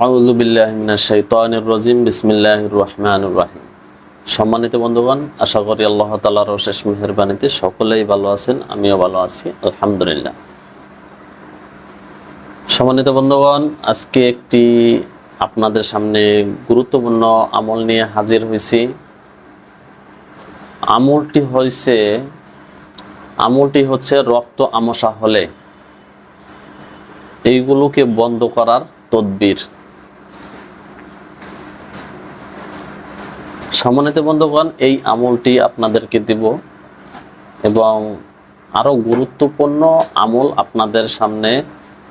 আউযু বিল্লাহি মিনাশ শাইতানির রাজিম, বিসমিল্লাহির রহমানির রহিম। সম্মানিত বন্ধুগণ, আশা করি আল্লাহ তাআলার অশেষ মেহেরবানিতে সকলেই ভালো আছেন, আমিও ভালো আছি, আলহামদুলিল্লাহ। সম্মানিত বন্ধুগণ, আজকে একটি আপনাদের সামনে গুরুত্বপূর্ণ আমল নিয়ে হাজির হয়েছি। আমলটি হয়েছে আমলটি হচ্ছে রক্ত আমসা হলে। এইগুলোকে বন্ধ করার তদবির। সম্মানিত বন্ধুগণ, এই আমলটি আপনাদেরকে দিব এবং আরও গুরুত্বপূর্ণ আমল আপনাদের সামনে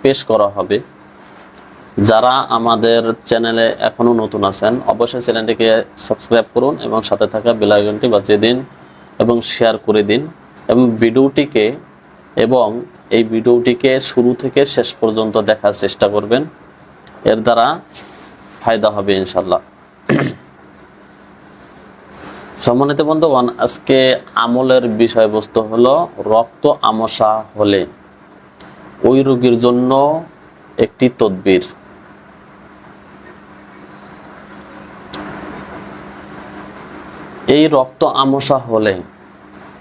পেশ করা হবে। যারা আমাদের চ্যানেলে এখনও নতুন আছেন, অবশ্যই চ্যানেলটিকে সাবস্ক্রাইব করুন এবং সাথে থাকা বেল আইকনটি বাজিয়ে দিন এবং শেয়ার করে দিন এবং ভিডিওটিকে এবং এই ভিডিওটিকে শুরু থেকে শেষ পর্যন্ত দেখার চেষ্টা করবেন। এর দ্বারা ফায়দা হবে ইনশাল্লাহ সম্মানিত বন্ধুগণ, আজকে আমলের বিষয়বস্তু হলো রক্ত আমসা হলে ওই রোগীর জন্য একটি তদবির। এই রক্ত আমসা হলে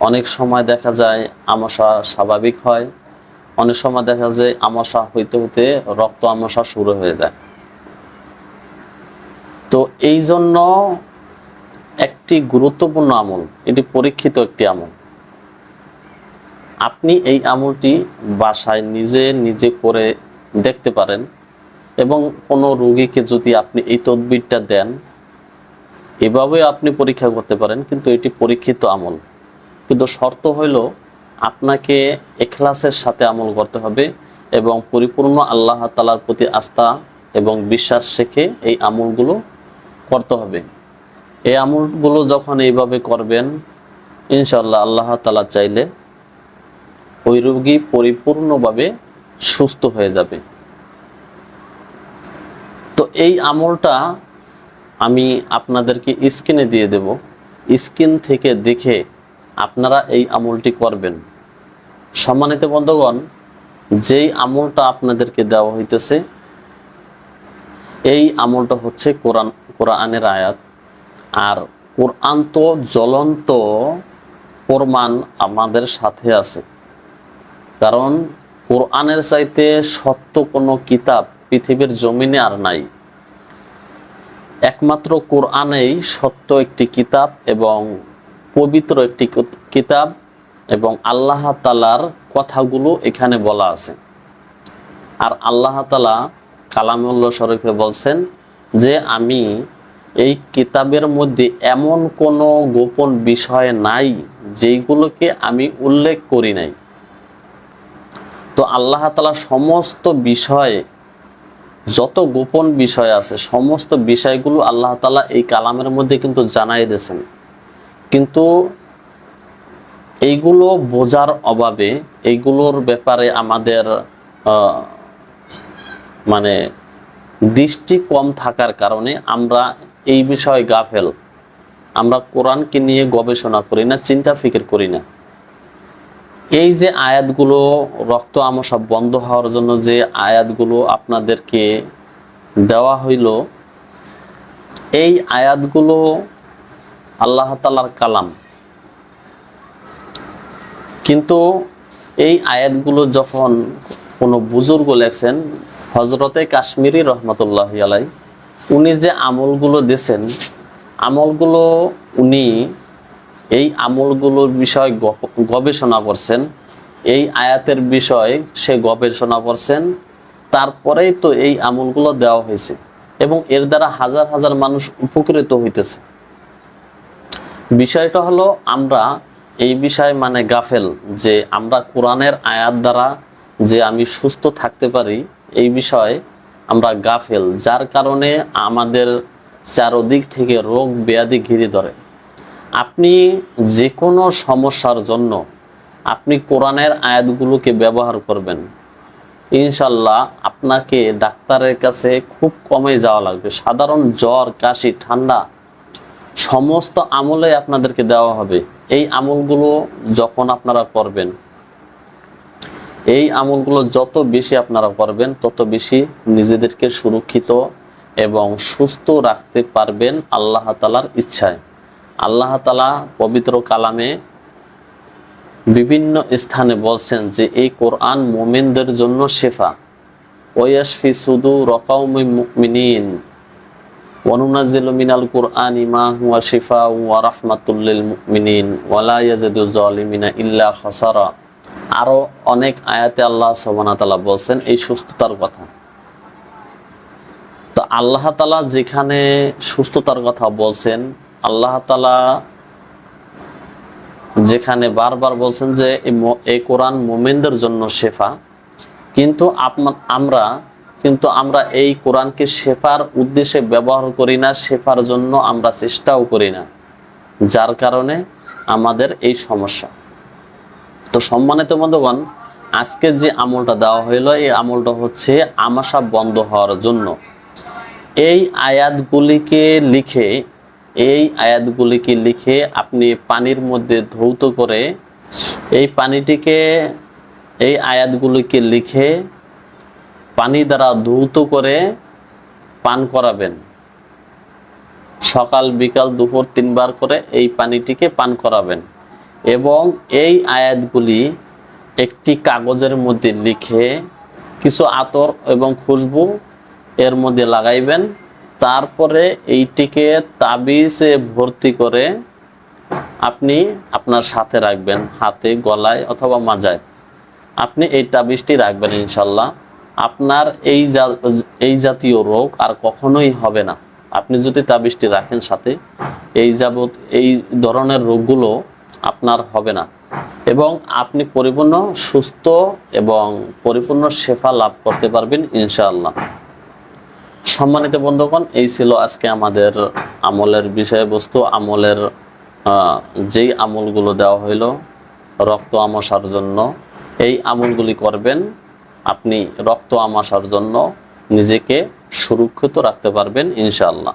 অনেক সময় দেখা যায় আমসা স্বাভাবিক হয়, অনেক সময় দেখা যায় আমসা হইতে হইতে রক্ত আমসা শুরু হয়ে যায়। তো এই জন্য একটি গুরুত্বপূর্ণ আমল, এটি পরীক্ষিত একটি আমল। আপনি এই আমলটি বাসায় নিজে নিজে করে দেখতে পারেন এবং কোনো রোগীকে যদি আপনি এই তদবিরটা দেন, এভাবে আপনি পরীক্ষা করতে পারেন, কিন্তু এটি পরীক্ষিত আমল। কিন্তু শর্ত হইল আপনাকে এখলাসের সাথে আমল করতে হবে এবং পরিপূর্ণ আল্লাহ তালার প্রতি আস্থা এবং বিশ্বাস শেখে এই আমলগুলো করতে হবে। এই আমলগুলো যখন এইভাবে করবেন ইনশাল্লাহ আল্লাহ তালা চাইলে ওই রোগী পরিপূর্ণভাবে সুস্থ হয়ে যাবে। তো এই আমলটা আমি আপনাদেরকে স্ক্রিনে দিয়ে দেব। স্ক্রিন থেকে দেখে আপনারা এই আমলটি করবেন। সম্মানিত বন্ধুগণ, যেই আমলটা আপনাদেরকে দেওয়া হইতেছে, এই আমলটা হচ্ছে কোরআন, কোরআনের আয়াত। আর কোরআন তো জ্বলন্ত প্রমাণ আমাদের সাথে আছে। কারণ কোরআনের চাইতে সত্য কোনো কিতাব পৃথিবীর জমিনে আর নাই। একমাত্র কোরআনেই সত্য একটি কিতাব এবং পবিত্র একটি কিতাব এবং আল্লাহ তালার কথাগুলো এখানে বলা আছে। আর আল্লাহ তালা কালামুল্লাহ শরীফে বলছেন যে, আমি এই কিতাবের মধ্যে এমন কোনো গোপন বিষয় নাই যেইগুলোকে আমি উল্লেখ করি নাই। তো আল্লাহ তালা সমস্ত বিষয়ে, যত গোপন বিষয় আছে, সমস্ত বিষয়গুলো আল্লাহ তালা এই কালামের মধ্যে কিন্তু জানাই দিয়েছেন। কিন্তু এইগুলো বোঝার অভাবে, এইগুলোর ব্যাপারে আমাদের মানে দৃষ্টি কম থাকার কারণে আমরা এই বিষয়ে গাফেল। আমরা কোরআনকে নিয়ে গবেষণা করি না, চিন্তা ফিকির করি না। এই যে আয়াতগুলো, রক্ত আমসা বন্ধ হওয়ার জন্য যে আয়াতগুলো আপনাদেরকে দেওয়া হইল, এই আয়াতগুলো আল্লাহ তালার কালাম। কিন্তু এই আয়াতগুলো যখন কোনো বুজুর্গ লেখছেন হজরতে কাশ্মীরি রহমতুল্লাহ আলাই উনি যে আমলগুলো দিয়েছেন, আমলগুলো উনি এই আমলগুলোর বিষয় গবেষণা করছেন, এই আয়াতের বিষয় সে গবেষণা করছেন, তারপরেই তো এই আমলগুলো দেওয়া হয়েছে এবং এর দ্বারা হাজার হাজার মানুষ উপকৃত হইতেছে। বিষয়টা হলো আমরা এই বিষয় মানে গাফেল যে আমরা কোরআনের আয়াত দ্বারা যে আমি সুস্থ থাকতে পারি, এই বিষয়ে আমরা গাফেল, যার কারণে আমাদের চারদিক থেকে রোগ ব্যাধি ঘিরে ধরে। আপনি যে কোনো সমস্যার জন্য আপনি কোরআনের আয়াতগুলোকে ব্যবহার করবেন। ইনশাল্লাহ আপনাকে ডাক্তারের কাছে খুব কমে যাওয়া লাগবে। সাধারণ জ্বর, কাশি, ঠান্ডা সমস্ত আমলে আপনাদেরকে দেওয়া হবে। এই আমলগুলো যখন আপনারা করবেন এই আমলগুলো যত বেশি আপনারা করবেন, তত বেশি নিজেদেরকে সুরক্ষিত এবং সুস্থ রাখতে পারবেন আল্লাহ তালার ইচ্ছায়। আল্লাহ তালা পবিত্র কালামে বিভিন্ন স্থানে বলছেন যে, এই কোরআন মোমেনদের জন্য শেফা। ওয়াসফি সুদু রকাউমি মুমিনিন। ওয়ানুনাজিল মিনাল কুরআন মা হুয়া শিফা ওয়া রাহমাতুল মুমিনিন। ওয়ালা ইয়াজিদু যালিমিনা আরও অনেক আয়াতে আল্লাহ সুবহানাহু তাআলা বলছেন, এই সুস্থতার কথা। তো আল্লাহ তালা যেখানে সুস্থতার কথা বলছেন, আল্লাহ তালা যেখানে বারবার বলছেন যে এই কোরআন মোমেনদের জন্য শেফা, কিন্তু আপনা, আমরা, কিন্তু আমরা এই কোরআনকে শেফার উদ্দেশ্যে ব্যবহার করি না, শেফার জন্য আমরা চেষ্টাও করি না। যার কারণে আমাদের এই সমস্যা। তো সম্মানিত বন্ধুগণ, আজকে যে আমলটা দেওয়া হইল, এই আমলটা হচ্ছে আমাশা বন্ধ হওয়ার জন্য। এই আয়াতগুলিকে লিখে, এই আয়াতগুলিকে লিখে আপনি পানির মধ্যে ধৌত করে এই পানিটিকে, এই আয়াতগুলিকে লিখে পানি দ্বারা ধৌত করে পান করাবেন। সকাল, বিকাল, দুপুর তিনবার করে এই পানিটিকে পান করাবেন। এবং এই আয়াতগুলি একটি কাগজের মধ্যে লিখে কিছু আতর এবং খুশবু এর মধ্যে লাগাইবেন। তারপরে এইটিকে তাবিজে ভর্তি করে আপনি আপনার সাথে রাখবেন, হাতে, গলায় অথবা মাজায়। আপনি এই তাবিজটি রাখবেন ইনশাল্লাহ। আপনার এই এই জাতীয় রোগ আর কখনোই হবে না। আপনি যদি তাবিজটি রাখেন সাথে, এই যাবৎ এই ধরনের রোগগুলো আপনার হবে না। এবং আপনি পরিপূর্ণ সুস্থ এবং পরিপূর্ণ শেফা লাভ করতে পারবেন ইনশাআল্লাহ। সম্মানিত বন্ধুগণ, এই ছিল আজকে আমাদের আমলের বিষয়বস্তু, আমলের যেই আমলগুলো দেওয়া হইল রক্ত আমাশার জন্য। এই আমলগুলি করবেন, আপনি রক্ত আমাশার জন্য নিজেকে সুরক্ষিত রাখতে পারবেন ইনশাআল্লাহ।